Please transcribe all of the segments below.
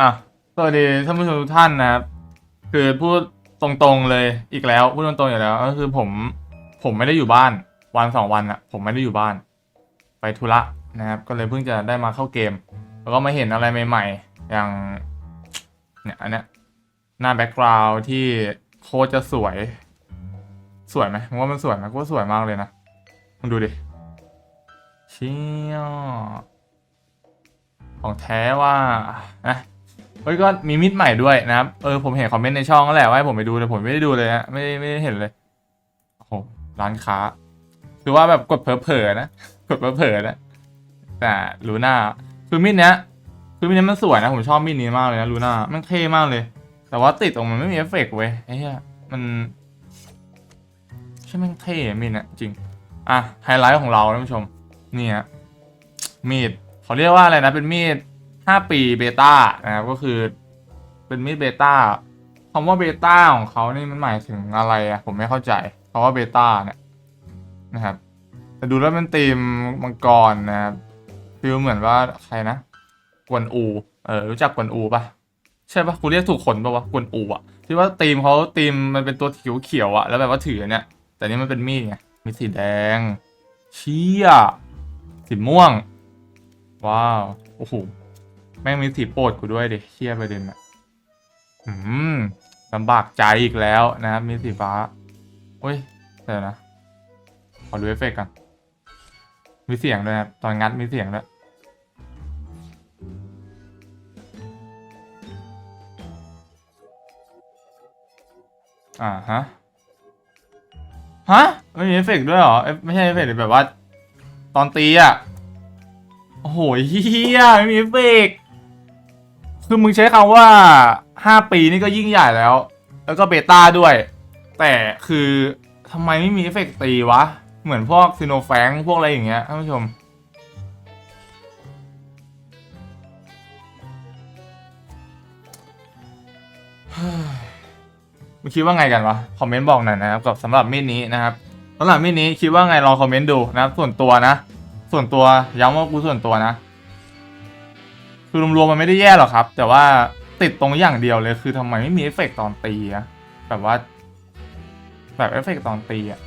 อะสวัสดีท่านผู้ชมทุกท่านนะครับ คือพูดตรงๆเลยอีกแล้วพูดตรงๆอยู่แล้วก็คือผมผมไม่ได้อยู่บ้าน วันสองวันอะผมไม่ได้อยู่บ้าน ไปธุระนะครับ ก็เลยเพิ่งจะได้มาเข้าเกม แล้วก็มาเห็นอะไรใหม่ ๆ อย่างเนี่ยอันเนี้ยหน้าแบ็กกราวด์ที่โคตรจะสวย สวยไหมผมว่ามันสวยไหมก็ว่าสวยมากเลยนะมึงดูดิเชี่ยของแท้ว่านะ เฮ้ยก็มีมิดใหม่ด้วยนะครับ เออผมเห็นคอมเมนต์ในช่องนั่นแหละว่าให้ผมไปดูแต่ผมไม่ได้ดูเลยนะไม่ไม่ได้เห็นเลยโอ้โหร้านค้าคือว่าแบบกดเผลอๆนะกดเผลอๆนะแต่ลูน่าคือมิดเนี้ยคือมิดเนี้ยมันสวยนะผมชอบมิดนี้มากเลยนะลูน่ามันเท่มากเลย แต่ว่าติดตรงมันไม่มีเอฟเฟกต์เว้ยไอ้เหี้ยมันใช่แม่งเท่มิดเนี้ยจริงอะไฮไลท์ของเราท่านผู้ชมนี่ฮะมีดเขาเรียกว่าอะไรนะเป็นมีด 5 ปีเบต้านะครับก็คือเป็นมีดเบต้าคำว่าเบต้าของเขานี่มันหมายถึงอะไรอะผมไม่เข้าใจคำว่าเบต้าเนี่ยนะครับแต่ดูแล้วเป็นธีมมังกรนะครับฟิลเหมือนว่าใครนะกวนอู เออรู้จักกวนอูปะใช่ปะกูเรียกถูกคนปะวะกวนอูอะที่ว่าธีมเขาธีมมันเป็นตัวเขียวเขียวๆอะแล้วแบบว่าถือเนี่ย แต่นี่มันเป็นมีดไงมีสีแดงเชี่ยสีม่วง ว้าว โอ้โห แม่งมีสีโปรดกูด้วยดิเชี่ยประเด็นอะอืมลำบากใจอีกแล้วนะครับมีสีฟ้าโอ้ยเดี๋ยวนะ ขอดูเอฟเฟกต์กันมีเสียงด้วยนะครับตอนงัดมีเสียงด้วยอ่าฮะฮะไม่มีเอฟเฟกต์ด้วยเหรอเอ้ไม่ใช่เอฟเฟกต์แบบว่า ตอนตีอะ โอ้โหเฮียไม่มีเอฟเฟกต์ คือมึงใช้คำว่าห้าปีนี่ก็ยิ่งใหญ่แล้ว แล้วก็เบต้าด้วย แต่คือทำไมไม่มีเอฟเฟกต์ตีวะ เหมือนพวกซีโนแฟงพวกอะไรอย่างเงี้ยท่านผู้ชม มึงคิดว่าไงกันวะ คอมเมนต์บอกหน่อยนะครับกับสำหรับมีดนี้นะครับสำหรับมีดนี้คิดว่าไงลองคอมเมนต์ดูนะครับส่วนตัวนะ ส่วนตัวย้ำว่ากูส่วนตัวนะ คือรวมๆมันไม่ได้แย่หรอกครับ แต่ว่าติดตรงอย่างเดียวเลยคือทำไมไม่มีเอฟเฟกต์ตอนตีอะแบบว่า แบบเอฟเฟกต์ตอนตีอะ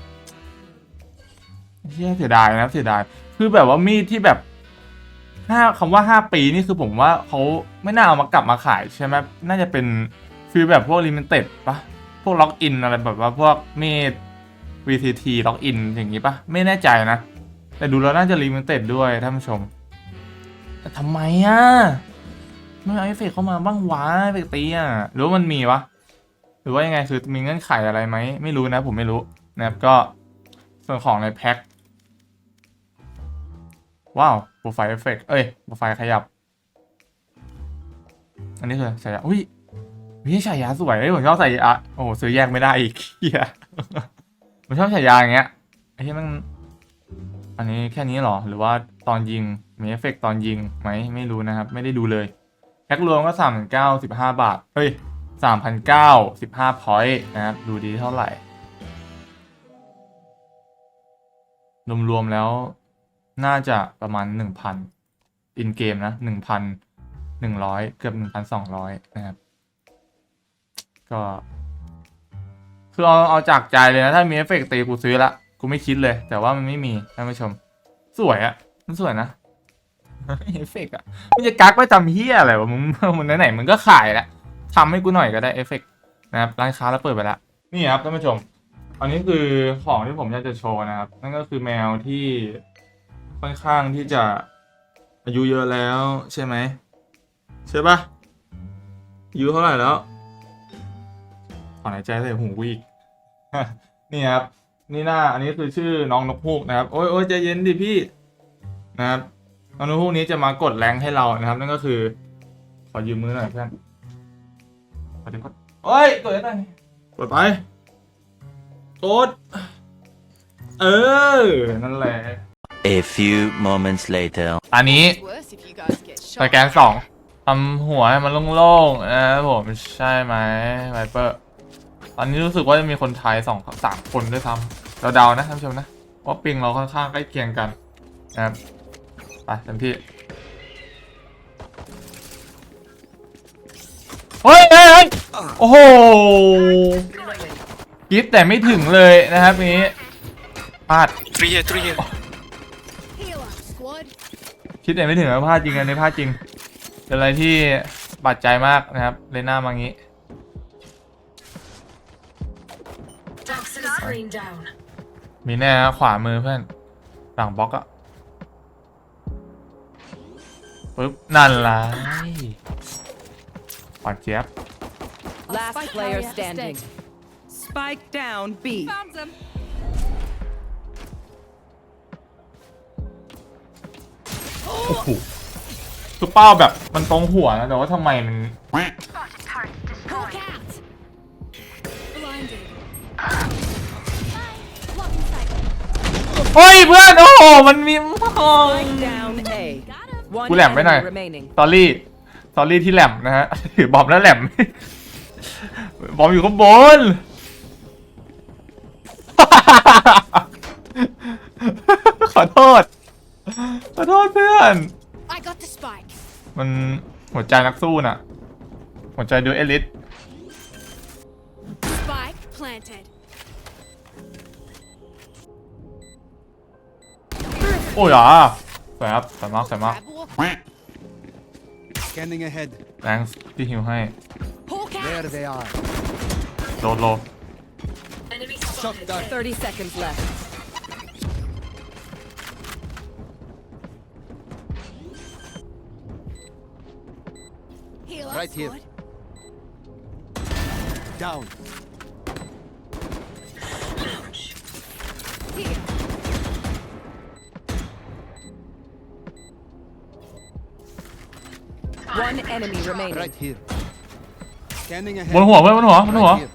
เฮียเสียดายนะเสียดาย คือแบบว่ามีดที่แบบห้าคำว่าห้าปีนี่คือผมว่าเขาไม่น่าเอามากลับมาขายใช่ไหมน่าจะเป็นฟีลแบบพวกลิมิเต็ดปะพวกล็อกอินอะไรแบบว่าพวกมีด VCT ล็อกอินอย่างงี้ปะไม่แน่ใจนะ แต่ดูแล้วน่าจะลิมิเต็ดด้วยท่านผู้ชม แต่ทำไมอะไม่เอาเอฟเฟกเข้ามาบ้างวะเอฟเฟกตีอะหรือว่ามันมีวะหรือว่ายังไงคือมีเงื่อนไขอะไรไหมไม่รู้นะ ผมไม่รู้นะครับก็ส่วนของในแพ็คว้าวโปรไฟล์เอฟเฟกต์เอ้ยโปรไฟล์ขยับ อันนี้คือฉายาอุ้ยวิฉายาสวยเอ้ยผมชอบฉายาโอ้ซื้อแยกไม่ได้อีกเฮียผมชอบฉายาอย่างเงี้ยไอ้ที่มัน อันนี้แค่นี้หรอ หรือว่าตอนยิง มีเอฟเฟกต์ตอนยิงไหมไม่รู้นะครับ ไม่ได้ดูเลยแพ็ครวมก็สามพันเก้าสิบห้าบาท เฮ้ยสามพันเก้าสิบห้าพอยต์นะครับ ดูดีเท่าไหร่ รวมๆแล้วน่าจะประมาณหนึ่งพันอินเกมนะหนึ่งพันหนึ่งร้อยเกือบหนึ่งพันสองร้อยนะครับ ก็ คือเอาเอาจากใจเลยนะ ถ้ามีเอฟเฟกต์ตีกูซื้อละ กูไม่คิดเลย แต่ว่ามันไม่มีท่านผู้ชม สวยอะมันสวยนะเอฟเฟกต์อะมันจะกักไว้ทำเฮียอะไรวะมึงมึงไหนๆมึงก็ขายแล้วทำให้กูหน่อยก็ได้เอฟเฟกต์นะครับร้านค้าแล้วเปิดไปแล้วนี่ครับท่านผู้ชม อันนี้คือของที่ผมอยากจะโชว์นะครับ นั่นก็คือแมวที่ค่อนข้างที่จะอายุเยอะแล้วใช่ไหมใช่ปะอายุเท่าไหร่แล้วขอหายใจใส่หูกูอีกนี่ครับ นี่หน้า อันนี้คือชื่อน้องนกฮูกนะครับ โอ้ยโอ้ยใจเย็นดิพี่นะครับน้องนกฮูกนี้จะมากดแรงให้เรานะครับ นั่นก็คือ ขอยืมมือหน่อยเพื่อนขอดึงกดโอ้ยกดได้ไหมกดไปกดเออ นั่นแหละ A few moments later. อันนี้ worse if you guys get ส shot. แกนสองทำหัวให้มันโล่งๆนะครับผมใช่ไหมไวเปอร์ ตอนนี้รู้สึกว่าจะมีคนไทยสองสามคนด้วยซ้ำเราเดานะท่านผู้ชมนะว่าปิงเราค่อนข้างใกล้เคียงกันนะครับไปเต็มที่เฮ้ยเฮ้ยเฮ้ยโอ้โหกิฟแต่ไม่ถึงเลยนะครับนี้พลาด Three here, three here. Heal up, squad. คิดแต่ไม่ถึงแล้วพลาดจริงอันนี้พลาดจริงเป็นอะไรที่บาดใจมากนะครับเลน่ามางี้ Toxin screen down. มีแน่นะขวามือเพื่อนหลังบล็อกอะปึ๊บนั่นละปอนเจี๊ยบ Last Spike player carrier standing. dead. Spike down B. Found them. โอ้โหคือเป้าแบบมันตรงหัวนะแต่ว่าทำไมมัน เฮ้ยเพื่อนโอ้โหมันมี Spike down A. Got him. One กูแหลมไปหน่อย enemy remaining. สอรี่สอรี่ที่แหลมนะฮะ ถือบอมแล้วแหลม บอมอยู่ข้างบน ขอโทษ ขอโทษเพื่อน I got the spike. มันหัวใจนักสู้น่ะ หัวใจดูเอลิส Spike planted. โอ้ยอ่ะสวยครับสวยมากสวยมาก Grab walk. Scanning ahead. แรงที่ฮิวให้ Hawk There out. they are. โลดโล Enemy Shot spotted. down. 30 seconds left. Heal up, Right here. squad. Down. One enemy remaining. Right here. Scanning บ ahead. นหัวเพื่อนบนหัวบนหัว Right here.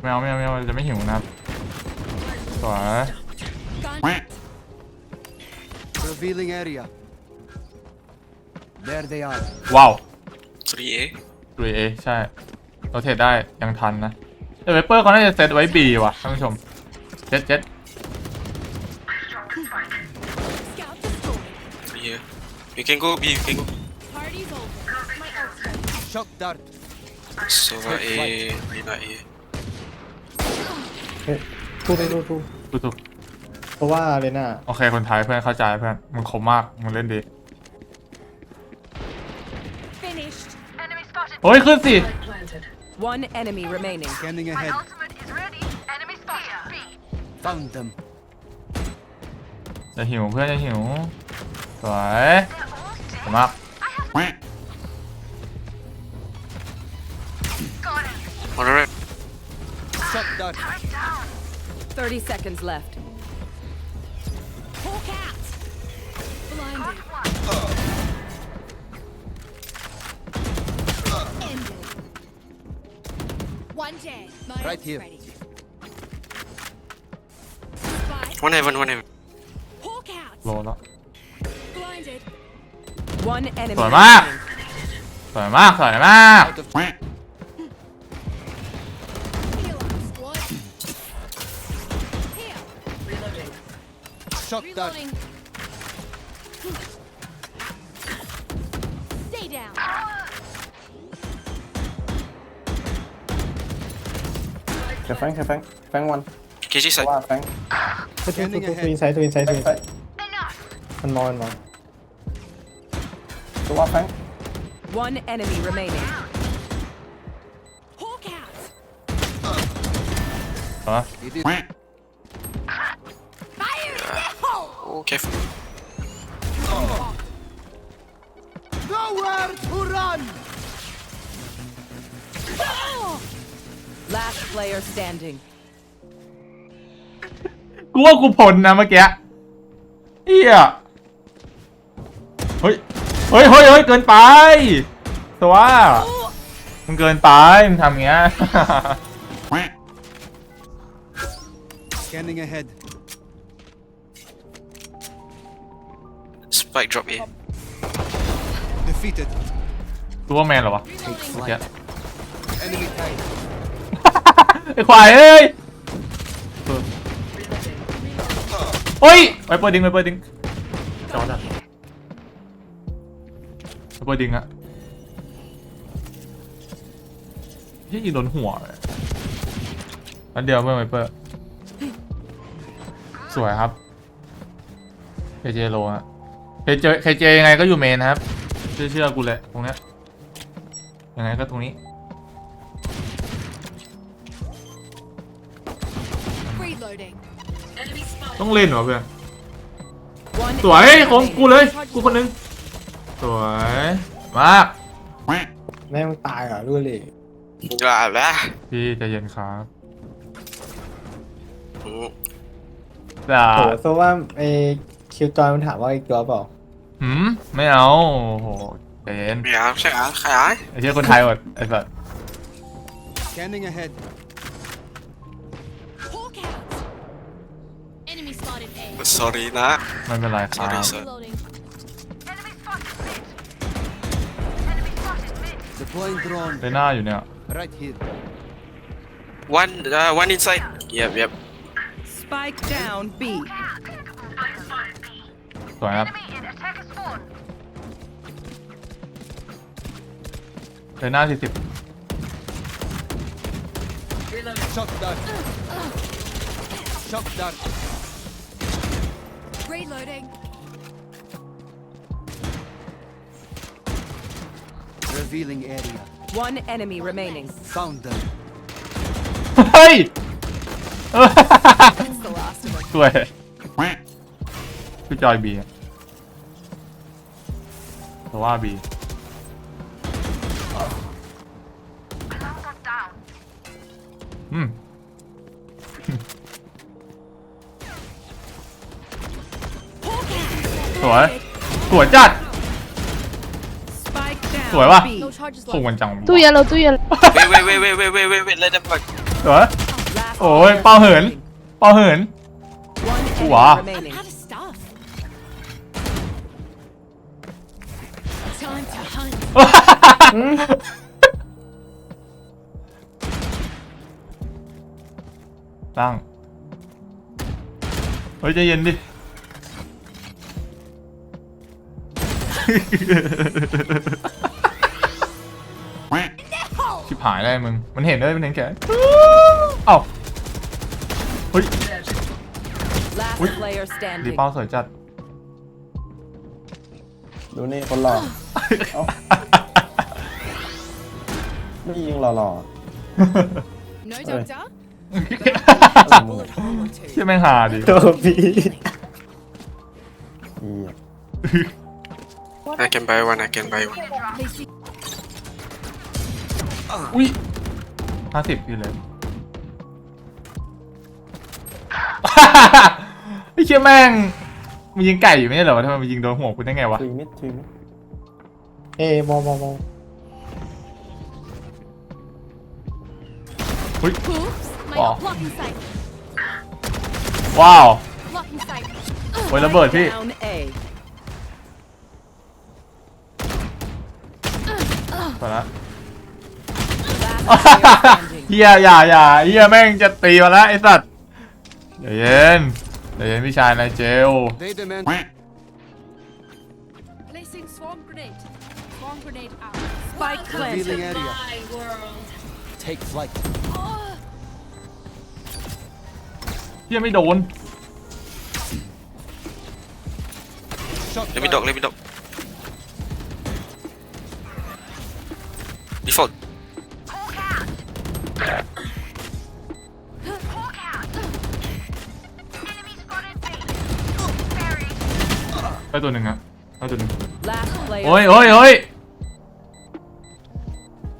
ไม่เอาไม่เอาไม่เอาจะไม่หิวนะครับสวย Gun. Revealing area. There they are. ว้าว Three A. ดูเอใช่โรเทตได้ยังทันนะแต่เวเปอร์เขาน่าจะเซตไว้บีว่ะท่านผู้ชมเจ็ดเจ็ด You can go B, you can go. Party's over. My ult's ready. Shock dart. Sova A, Lina A. ถูกถูกถูกถูกถูกถูกเพราะว่าเลยน่ะโอเคคนไทยเพื่อนเข้าใจเพื่อนมึงคมมากมึงเล่นดี Finished. โอ้ยขึ้นสิ Spike planted. One enemy remaining. Scanning ahead. Found them. จะหิวเพื่อนจะหิวสวย สวยมาก On the right. Shock dart. 30 seconds left. Hawk out. Blinded. Ended. One dead. My Right ult's here. ready. Spike. One heaven, one heaven. Hawk out. โล One enemy Rồi mà. remaining. สวยมากสวยมาก Out of Heal up, squad. Here. Reloading. shock dart. Reloading. Stay down. แค่แฟงแค่แฟงแฟงวัน KG เพราะ side. ว่าแฟงถูกถูกถูกถูกทวินไซด์ทวินไซด์ทวินไซด์มันมอนมอนเพร าะว่าแฟง One enemy remaining. Hawk out. สวย It is. Fire in the hole. Oh, careful. Nowhere to run. Last player standing. กูว่ากูพ้นนะเมื่อกี้เฮียเฮ้ย เฮ้ยเฮ้ยเฮ้ยเกินไป ตัวมึงเกินไปมึงทำเงี้ย Scanning ahead. Spike drop A. Defeated. ตัวแมนเหรอวะ Reloading. เมื่อกี้ Enemy tied. ไอ้ควายเอ้ยโอ้ยไปเปิดดิงไปเปิดดิงจอดอะ ไปวดึงอะยี่ยิงโดนหัวเลยอันเดียวเมื่อหไวเปอร์สวยครับเคเจโลฮะเคเจเคเจยังไงก็อยู่เมนครับเชื่อเชื่อกูแหละตรงเนี้ยยังไงก็ตรงนี้ต้องเล่นเหรอเพื่อนสวยของกูเลยกูคนนึง สวยมากแม่งตายเหรอรู้เลยอย่าละพี่ใจเย็นครับอืมแต่โหโซว่าไอคิวจอยมันถามว่าอีกตัวเปล่าหืมไม่เอาโอ้โหใจเย็นไม่เอาใช่อะใครอะไอ้เชี่ยคนไทยหมดไอ้สัส Scanning ahead. Hawk out. Enemy spotted A. sorry นะไม่เป็นไรครับ sorry sir Reloading. Deploying drone. เลน่าอยู่เนี่ย Right here. one uh, one inside yep yep Spike down B. สวยครับเลน่าสี่สิบ Reloading. Shock dart. Shock dart. Reloading. Revealing area. One enemy remaining. Found them. เฮ้ย That's the last of us. สวยพี่จอยบีเพราะว่าบีอืม สวย สวยจัด Spike down สวยว่ะ B. ส่วนจังตู้เย็นเราตู้เย็น Wait, wait, wait, wait, wait, wait, wait, wait, let them fuck. เหรอ โอ้ยเป่าเหินเป่าเหิน enemy Wow. remaining. Out of stuff. Time to hunt. ตั้งเฮ้ยใจเย็นดิ ชิบหายได้มึง มันเห็นได้มันเห็นแค่เอ้าเฮ้ย Last Ui. player ดี standing. เป้าสวยจัด ดูนี่คนหล่อเอ้าไม่ยิงหล่อ No Oi. doctor. เชี่ยแม่งหาดิๆตัวพี่เหี้ย I can buy one I can buy one They see อุ้ยห้าสิบพี่เลย ไอ้เชี่ยแม่งมันยิงไก่อยู่ไม่ใช่เหรอวะทำไมมันยิงโดนหัวคุณได้ไงวะทวีมิดทวีมิดเอ้มองมองมอง Oops. My Wow. blocking sight. ว้าว Blocking sight. โอ้ยระเบิดพี่ Down A. ไปละ Last player standing. เฮียอย่าอย่าเฮียแม่งจะตีมาแล้วไอ้สัตว์เดี๋ยวเย็นเดี๋ยวเย็นพี่ชายนายเจล They demand. Placing swarm grenade. Swarm grenade out. Spike Revealing planted. area. My world. Take flight. เฮียไม่โดน Shock let me dart. dog let me dog default ไปตัวหนึ่งอะไปตัวหนึ่ง Last player. โอ้ยโอ้ยโอ้ย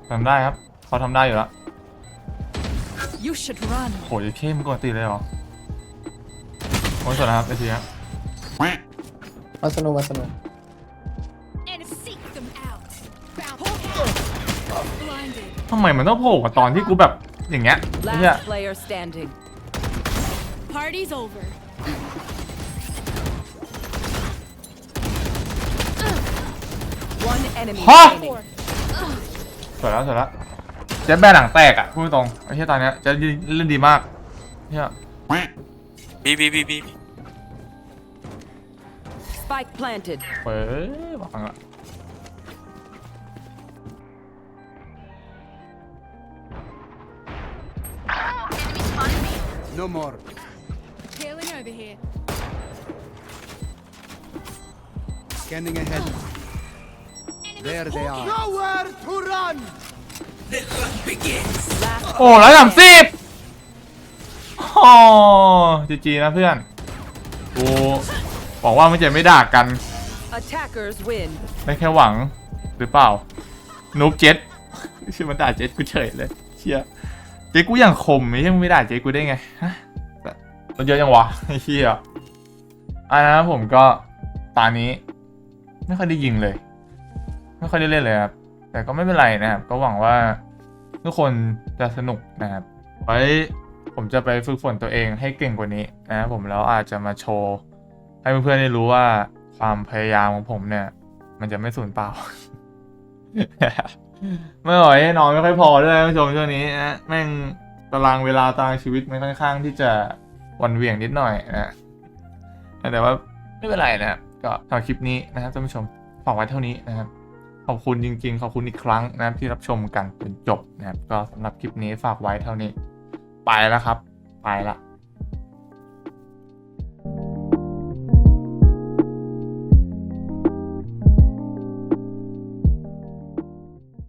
ทำได้ครับเขาทำได้อยู่แล้ว You should run. โหยเข้มกว่าตีเลยเหรอโอ้ยสวยนะครับไอทีฮะมาสนุกมาสนุก And seek them out. Hawk out. Blinded. ทำไมมันต้องโผล่มาตอนที่กูแบบอย่างเงี้ยไอ้เหี้ย ฮะสวยแล้วสวยแล้วเจ๊แม่หนังแตกอะพูดตรงไอ้เหี้ยตอนเนี้ยจะเล่นดีมากเนี่ยบีบีบีบี Spike planted. เฟ้ยวางละโนมอ No more Scanning ahead. Enemy There they are. nowhere to run โอ้ร้อยสามสิบโอ้จีจีนะเพื่อน กูหวังว่ามันจะไม่ด่ากัน Attackers win. ได้แค่หวังหรือเปล่า นูบเจ็ตชื่อมันด่าเจ็ตกูเฉยเลย เชียเจ๊กูอย่างคมไม่ใช่มึงไม่ด่าเจ๊กูได้ไงฮะแต่มันเยอะยังวะไอ้เชี่ยอ่านะครับผมก็ตอนนี้ ไม่ค่อยได้ยิงเลย ไม่ค่อยได้เล่นเลยครับ แต่ก็ไม่เป็นไรนะครับ ก็หวังว่าทุกคนจะสนุกนะครับ ไว้ผมจะไปฝึกฝนตัวเองให้เก่งกว่านี้นะครับผมแล้วอาจจะมาโชว์ให้เพื่อนๆได้รู้ว่าความพยายามของผมเนี่ย มันจะไม่สูญเปล่าไม่ไหวนอนไม่ค่อยพอด้วยท่านผู้ชมช่วงนี้นะแม่งตารางเวลาตารางชีวิตมันค่อนข้างที่จะวันเวียงนิดหน่อยนะแต่ว่าไม่เป็นไรนะครับก็สำหรับคลิปนี้นะครับท่านผู้ชมฝากไว้เท่านี้นะครับ ขอบคุณจริง ๆ ขอบคุณอีกครั้งนะครับที่รับชมกันจนจบนะครับก็สำหรับคลิปนี้ฝากไว้เท่านี้ ไปแล้วครับ ไปละ